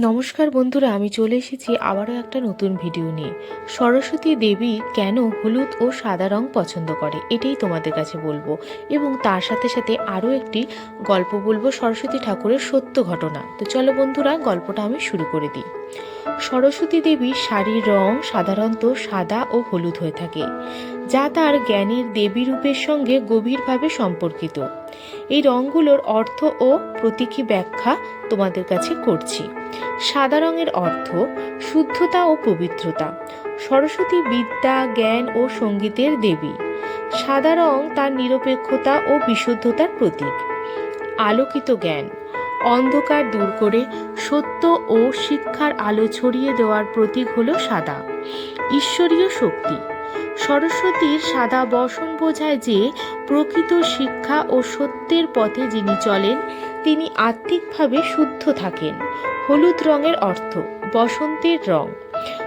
নমস্কার বন্ধুরা, আমি চলে এসেছি আবারও একটা নতুন ভিডিও নিয়ে। সরস্বতী দেবী কেন হলুদ ও সাদা রং পছন্দ করে, এটাই তোমাদের কাছে বলব। এবং তার সাথে সাথে আরও একটি গল্প বলব, সরস্বতী ঠাকুরের সত্য ঘটনা। তো চলো বন্ধুরা, গল্পটা আমি শুরু করে দিই। সরস্বতী দেবীর শাড়ির রং সাধারণত সাদা ও হলুদ হয়ে থাকে। যা তার জ্ঞানের দেবী রূপের সঙ্গে গভীরভাবে সম্পর্কিত। এই রঙগুলোর অর্থ ও প্রতীকী ব্যাখ্যা তোমাদের কাছে করছি। সাদা রঙের অর্থ শুদ্ধতা ও পবিত্রতা। সরস্বতী বিদ্যা, জ্ঞান ও সঙ্গীতের দেবী। সাদা রং তার নিরপেক্ষতা ও বিশুদ্ধতার প্রতীক। আলোকিত জ্ঞান। অন্ধকার দূর করে সত্য ও শিক্ষার আলো ছড়িয়ে দেওয়ার প্রতীক হল সাদা। ঈশ্বরীয় শক্তি। সরস্বতীর সাদা বসন বোঝায় যে প্রকৃত শিক্ষা ও সত্যের পথে যিনি চলেন, তিনি আত্মিকভাবে শুদ্ধ থাকেন। হলুদ রঙের অর্থ, বসন্তের রং।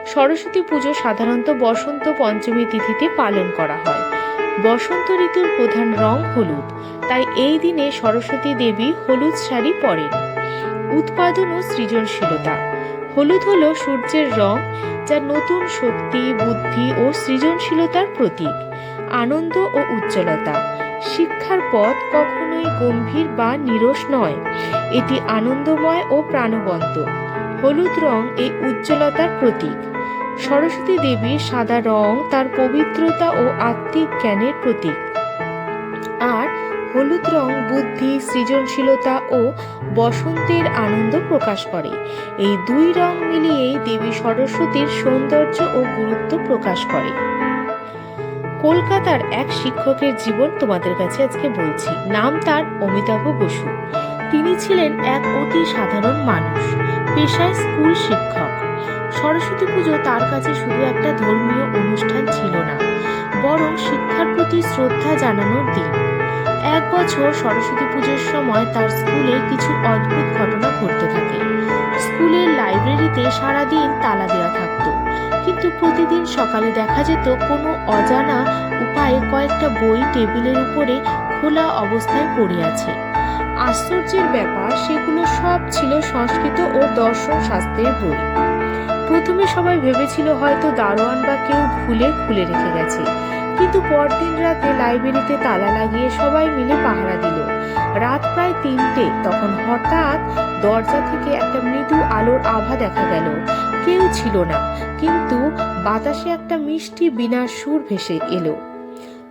সরস্বতী পুজো সাধারণত বসন্ত পঞ্চমী তিথিতে পালন করা হয়। বসন্ত ঋতুর প্রধান রং হলুদ, তাই এই দিনে সরস্বতী দেবী হলুদ শাড়ি পরেন। উৎপাদন ও সৃজনশীলতা। হলুদ হলো সূর্যের রং যা নতুন শক্তি, বুদ্ধি ও সৃজনশীলতার প্রতীক। আনন্দ ও উজ্জ্বলতা। শিক্ষার পথ কখনোই গম্ভীর বা নিরস নয়। এটি আনন্দময় ও প্রাণবন্ত। হলুদ রং এই উজ্জ্বলতার প্রতীক। সরস্বতী দেবীর সাদা রং তার পবিত্রতা ও আত্মিক জ্ঞানের প্রতীক। আর হলুদ রং, বুদ্ধি, সৃজনশীলতা ও বসন্তের আনন্দ প্রকাশ করে। এই দুই রং মিলিয়েই দেবী সরস্বতীর সৌন্দর্য ও গুরুত্ব প্রকাশ করে। কলকাতার এক শিক্ষকের জীবন তোমাদের কাছে আজকে বলছি। নাম তার অমিতাভ বসু। তিনি ছিলেন এক অতি সাধারণ মানুষ, পেশায় স্কুল শিক্ষক। সরস্বতী পুজো তার কাছে শুধু একটা ধর্মীয় অনুষ্ঠান ছিল না, বরং শিক্ষার প্রতি শ্রদ্ধা জানানোর দিন। এক বছর সরস্বতী পুজোর সময় তার স্কুলে কিছু অদ্ভুত ঘটনা ঘটতে থাকে। স্কুলের লাইব্রেরিতে সারাদিন তালা দেওয়া থাকতো। কিন্তু প্রতিদিন সকালে দেখা যেত কোনো অজানা উপায়ে কয়েকটা বই টেবিলের উপরে খোলা অবস্থায় পড়ে আছে। আশ্চর্যের ব্যাপার, সেগুলো সব ছিল সংস্কৃত ও দর্শন শাস্ত্রের বই। প্রথমে সবাই ভেবেছিল হয়তো দারোয়ান বা কেউ ভুলে খুলে রেখে গেছে। কিন্তু পরদিন রাতে লাইব্রেরিতে তালা লাগিয়ে সবাই মিলে পাহারা দিল। রাত প্রায় তিনটে, তখন হঠাৎ দরজা থেকে একটা মৃদু আলোর আভা দেখা গেল। কেউ ছিল না, কিন্তু বাতাসে একটা মিষ্টি বিনার সুর ভেসে এলো।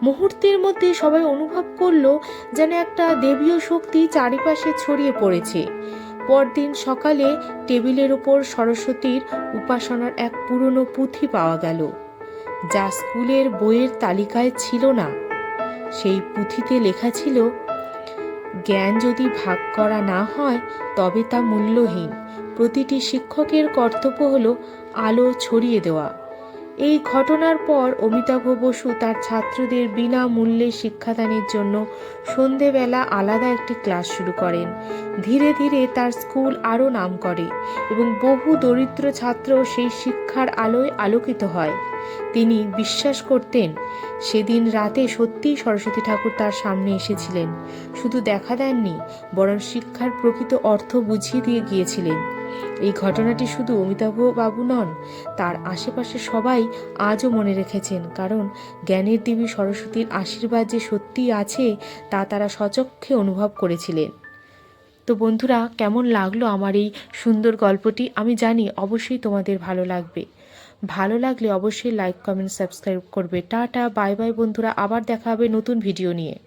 মুহূর্তের মধ্যে সবাই অনুভব করল যেন একটা দেবীয় শক্তি চারিপাশে ছড়িয়ে পড়েছে। পরদিন সকালে টেবিলের ওপর সরস্বতীর উপাসনার এক পুরনো পুঁথি পাওয়া গেল। যা স্কুলের বইয়ের তালিকায় ছিল না। সেই পুঁথিতে লেখা ছিল, জ্ঞান যদি ভাগ করা না হয়, তবে তা মূল্যহীন। প্রতিটি শিক্ষকের কর্তব্য হল আলো ছড়িয়ে দেওয়া। এই ঘটনার পর অমিতাভ বসু তার ছাত্রদের বিনামূল্যে শিক্ষাদানের জন্য সন্ধেবেলা আলাদা একটি ক্লাস শুরু করেন। ধীরে ধীরে তার স্কুল আরও নাম করে এবং বহু দরিদ্র ছাত্র সেই শিক্ষার আলোয় আলোকিত হয়। তিনি বিশ্বাস করতেন, সেদিন রাতে সত্যিই সরস্বতী ঠাকুর তার সামনে এসেছিলেন। শুধু দেখা দেননি, বরং শিক্ষার প্রকৃত অর্থ বুঝিয়ে দিয়ে গিয়েছিলেন। এই ঘটনাটি শুধু অমিতাভ বাবু নন, তার আশেপাশে সবাই আজও মনে রেখেছেন, কারণ জ্ঞানের দেবী সরস্বতীর আশীর্বাদ যে সত্যিই আছে, তা তারা সচক্ষে অনুভব করেছিলেন। তো বন্ধুরা, কেমন লাগল আমার এই সুন্দর গল্পটি? আমি জানি অবশ্যই তোমাদের ভালো লাগবে। ভালো লাগলে অবশ্যই লাইক, কমেন্ট, সাবস্ক্রাইব করবে। টাটা, বাই বাই বন্ধুরা, আবার দেখা হবে নতুন ভিডিও নিয়ে।